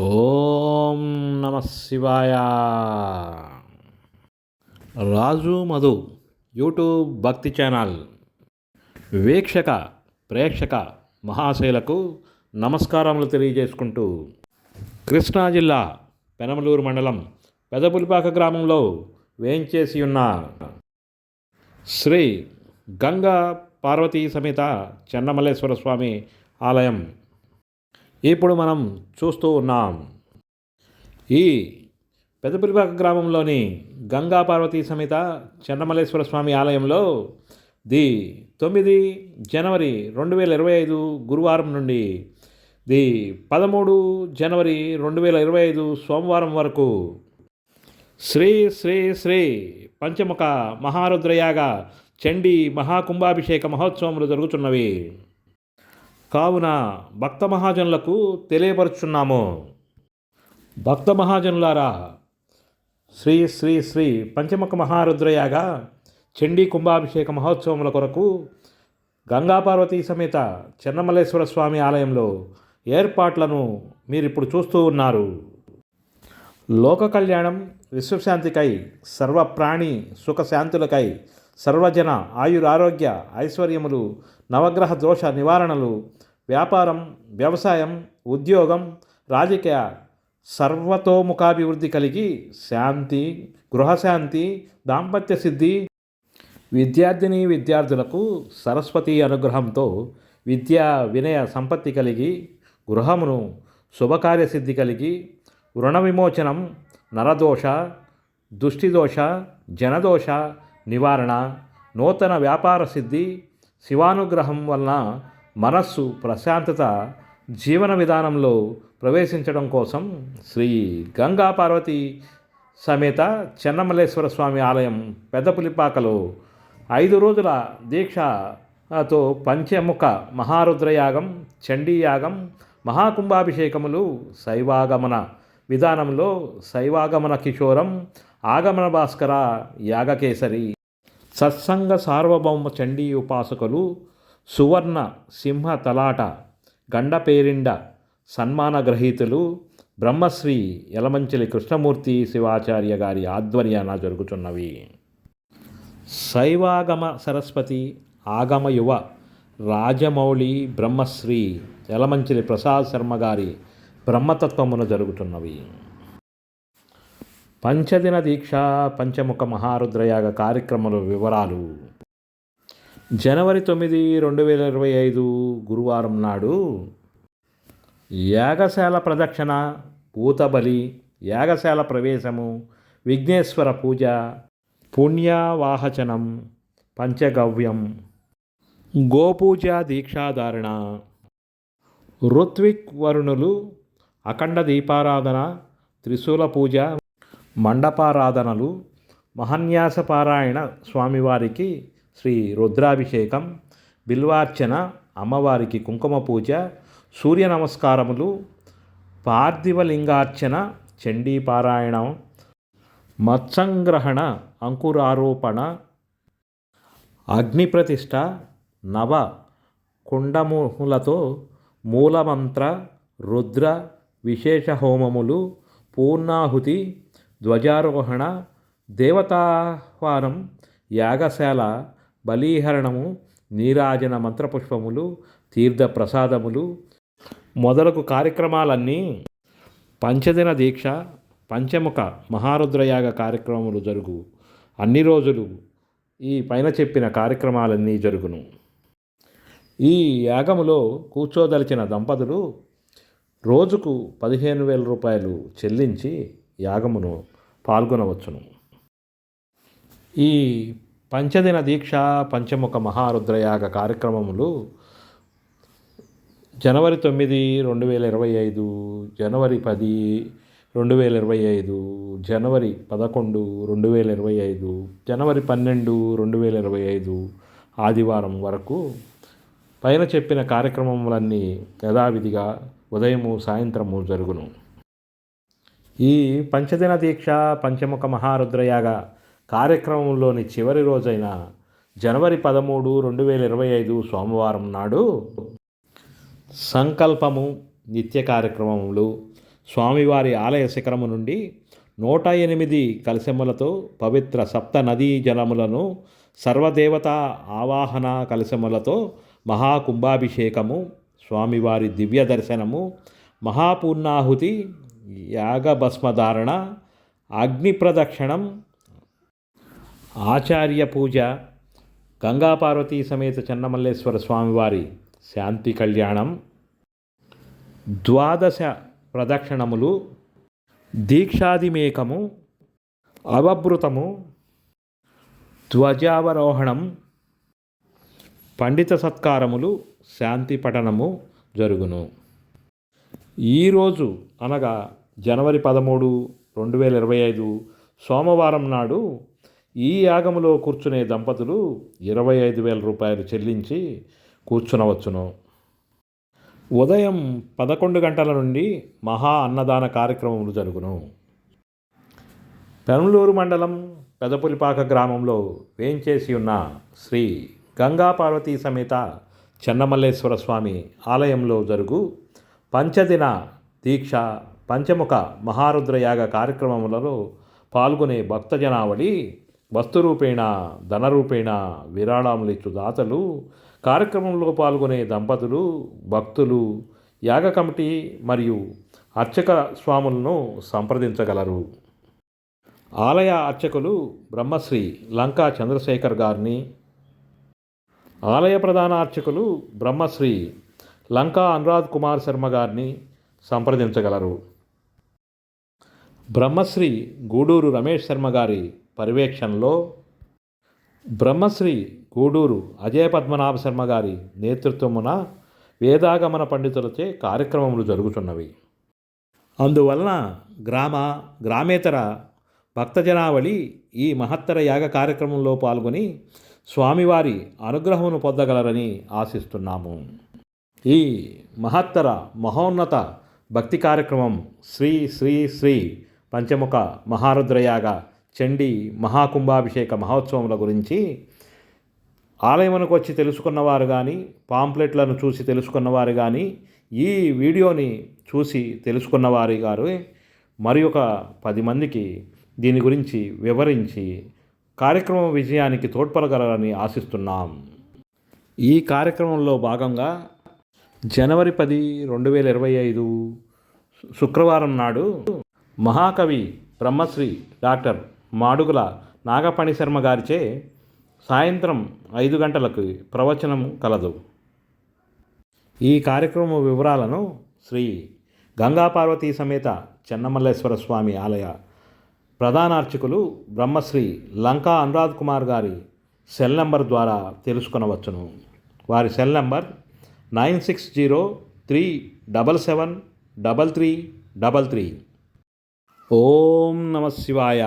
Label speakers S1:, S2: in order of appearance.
S1: ఓం నమ శివాయ. Raju Madhu YouTube Bhakti channel. వీక్షక ప్రేక్షక మహాశైలకు నమస్కారములు తెలియజేసుకుంటూ కృష్ణా జిల్లా పెనమలూరు మండలం పెదపులిపాక గ్రామంలో వేంచేసి ఉన్న శ్రీ గంగా పార్వతీ సమేత చెన్నమల్లేశ్వర స్వామి ఆలయం ఇప్పుడు మనం చూస్తూ ఉన్నాం. ఈ పెదపులిపాక గ్రామంలోని గంగా పార్వతీ సమేత చెన్నమల్లేశ్వర స్వామి ఆలయంలో ది తొమ్మిది జనవరి రెండు వేల ఇరవై ఐదు గురువారం నుండి ది పదమూడు జనవరి రెండు వేల ఇరవై ఐదు సోమవారం వరకు శ్రీ శ్రీ శ్రీ పంచముఖ మహారుద్రయాగ చండీ మహాకుంభాభిషేక మహోత్సవములు జరుగుతున్నవి. కావున భక్త మహాజనులకు తెలియపరుచున్నాము. భక్త మహాజనులారా శ్రీ శ్రీ శ్రీ పంచముఖ మహారుద్రయాగ చండీ కుంభాభిషేక మహోత్సవముల కొరకు గంగాపార్వతీ సమేత చెన్నమల్లేశ్వర స్వామి ఆలయంలో ఏర్పాట్లను మీరిప్పుడు చూస్తూ ఉన్నారు. లోక కళ్యాణం విశ్వశాంతికై సర్వప్రాణి సుఖశాంతులకై సర్వజన ఆయురారోగ్య ఐశ్వర్యములు నవగ్రహ దోష నివారణలు వ్యాపారం వ్యవసాయం ఉద్యోగం రాజకీయ సర్వతోముఖాభివృద్ధి కలిగి శాంతి గృహశాంతి దాంపత్య సిద్ధి. విద్యార్థిని విద్యార్థులకు సరస్వతి అనుగ్రహంతో విద్యా వినయ సంపత్తి కలిగి గృహమును శుభకార్యసిద్ధి కలిగి రుణ విమోచనం నరదోష దుష్టిదోష జనదోష నివారణ నూతన వ్యాపార సిద్ధి శివానుగ్రహం వలన మనస్సు ప్రశాంతత జీవన విధానంలో ప్రవేశించడం కోసం శ్రీ గంగా పార్వతి సమేత చెన్నమల్లేశ్వర స్వామి ఆలయం పెద్దపులిపాకలో ఐదు రోజుల దీక్షతో పంచముఖ మహారుద్రయాగం చండీయాగం మహాకుంభాభిషేకములు శైవాగమన విధానంలో శైవాగమన కిషోరం ఆగమన భాస్కర యాగకేసరి సత్సంగ సార్వభౌమ చండీ ఉపాసకులు సువర్ణ సింహ తలాట గండపేరిండ సన్మాన గ్రహీతులు బ్రహ్మశ్రీ యలమంచిలి కృష్ణమూర్తి శివాచార్య గారి ఆధ్వర్యాన జరుగుతున్నవి. శైవాగమ సరస్వతి ఆగమ యువ రాజమౌళి బ్రహ్మశ్రీ యలమంచిలి ప్రసాద్ శర్మ గారి బ్రహ్మతత్వమున జరుగుతున్నవి. పంచదిన దీక్ష పంచముఖ మహారుద్రయాగ కార్యక్రమాల వివరాలు జనవరి తొమ్మిది రెండు వేల ఇరవై ఐదు గురువారం నాడు యాగశాల ప్రదక్షిణ పూతబలి యాగశాల ప్రవేశము విఘ్నేశ్వర పూజ పుణ్యవాహచనం పంచగవ్యం గోపూజ దీక్షాధారణ ఋత్విక్ వరుణులు అఖండ దీపారాధన త్రిశూల పూజ మండపారాధనలు మహన్యాసపారాయణ స్వామివారికి శ్రీ రుద్రాభిషేకం బిల్వార్చన అమ్మవారికి కుంకుమ పూజ సూర్య నమస్కారములు పార్థివలింగార్చన చండీపారాయణం మత్సంగ్రహణ అంకురారోపణ అగ్నిప్రతిష్ఠ నవ కుండములతో మూలమంత్ర రుద్ర విశేష హోమములు పూర్ణాహుతి ధ్వజారోహణ దేవతాహ్వానం యాగశాల బలీహరణము నీరాజన మంత్రపుష్పములు తీర్థ ప్రసాదములు మొదలగు కార్యక్రమాలన్నీ పంచదిన దీక్ష పంచముఖ మహారుద్రయాగ కార్యక్రమములు జరుగు. అన్ని రోజులు ఈ పైన చెప్పిన కార్యక్రమాలన్నీ జరుగును. ఈ యాగములో కూర్చోదలిచిన దంపతులు రోజుకు పదిహేను వేల రూపాయలు చెల్లించి యాగమును పాల్గొనవచ్చును. ఈ పంచదిన దీక్ష పంచముఖ మహారుద్రయాగ కార్యక్రమములు జనవరి తొమ్మిది రెండు వేల ఇరవై ఐదు జనవరి పది రెండు వేల ఇరవై ఐదు జనవరి పదకొండు రెండు వేల ఇరవై ఐదు జనవరి పన్నెండు రెండు వేల ఇరవై ఐదు ఆదివారం వరకు పైన చెప్పిన కార్యక్రమములన్నీ యథావిధిగా ఉదయము సాయంత్రము జరుగును. ఈ పంచదిన దీక్ష పంచముఖ మహారుద్రయాగ కార్యక్రమంలోని చివరి రోజైన జనవరి పదమూడు రెండు వేల ఇరవై ఐదు సోమవారం నాడు సంకల్పము నిత్య కార్యక్రమములు స్వామివారి ఆలయ శిఖరము నుండి నూట ఎనిమిది కలశములతో పవిత్ర సప్త నదీ జలములను సర్వదేవతా ఆవాహన కలశములతో మహాకుంభాభిషేకము స్వామివారి దివ్య దర్శనము మహాపూర్ణాహుతి యాగభస్మధారణ అగ్ని ప్రదక్షిణం ఆచార్య పూజ గంగాపార్వతీ సమేత చెన్నమల్లేశ్వర స్వామివారి శాంతి కళ్యాణం ద్వాదశ ప్రదక్షిణములు దీక్షాదిమేకము అవభృతము ధ్వజావరోహణం పండిత సత్కారములు శాంతి పఠనము జరుగును. ఈరోజు అనగా జనవరి పదమూడు రెండు వేల ఇరవై ఐదు సోమవారం నాడు ఈ యాగములో కూర్చునే దంపతులు ఇరవై ఐదు వేల రూపాయలు చెల్లించి కూర్చునవచ్చును. ఉదయం పదకొండు గంటల నుండి మహా అన్నదాన కార్యక్రమములు జరుగును. పెనులూరు మండలం పెదపులిపాక గ్రామంలో వేంచేసి ఉన్న శ్రీ గంగాపార్వతీ సమేత చెన్నమల్లేశ్వర స్వామి ఆలయంలో జరుగు పంచదిన దీక్ష పంచముఖ మహారుద్రయాగ కార్యక్రమములలో పాల్గొనే భక్తజనావళి వస్తురూపేణ ధనరూపేణ విరాళములిచ్చు దాతలు. కార్యక్రమంలో పాల్గొనే దంపతులు భక్తులు యాగ కమిటీ మరియు అర్చక స్వాములను సంప్రదించగలరు. ఆలయ అర్చకులు బ్రహ్మశ్రీ లంకా చంద్రశేఖర్ గారిని ఆలయ ప్రధాన అర్చకులు బ్రహ్మశ్రీ లంకా అనురాధ్ కుమార్ శర్మ గారిని సంప్రదించగలరు. బ్రహ్మశ్రీ గూడూరు రమేష్ శర్మ గారి పర్యవేక్షణలో బ్రహ్మశ్రీ గూడూరు అజయ పద్మనాభ శర్మ గారి నేతృత్వమున వేదాగమన పండితులచే కార్యక్రమములు జరుగుతున్నవి. అందువలన గ్రామ గ్రామేతర భక్తజనావళి ఈ మహత్తర యాగ కార్యక్రమంలో పాల్గొని స్వామివారి అనుగ్రహమును పొందగలరని ఆశిస్తున్నాము. ఈ మహత్తర మహోన్నత భక్తి కార్యక్రమం శ్రీ శ్రీ శ్రీ పంచముఖ మహారుద్రయాగ చండీ మహాకుంభాభిషేక మహోత్సవముల గురించి ఆలయమునకు వచ్చి తెలుసుకున్నవారు కానీ పాంప్లెట్లను చూసి తెలుసుకున్నవారు కానీ ఈ వీడియోని చూసి తెలుసుకున్నవారి గారు మరి ఒక పది మందికి దీని గురించి వివరించి కార్యక్రమం విజయానికి తోడ్పడగలరని ఆశిస్తున్నాం. ఈ కార్యక్రమంలో భాగంగా జనవరి పది రెండు వేల ఇరవై ఐదు శుక్రవారం నాడు మహాకవి బ్రహ్మశ్రీ డాక్టర్ మాడుగుల నాగపణిశర్మ గారిచే సాయంత్రం ఐదు గంటలకు ప్రవచనం కలదు. ఈ కార్యక్రమం వివరాలను శ్రీ గంగా పార్వతీ సమేత చెన్నమల్లేశ్వర స్వామి ఆలయ ప్రధానార్చకులు బ్రహ్మశ్రీ లంకా అనురాధ్ కుమార్ గారి సెల్ నంబర్ ద్వారా తెలుసుకొనవచ్చును. వారి cell number nine six zero three double seven double three double three. ఓం నమ శివాయ.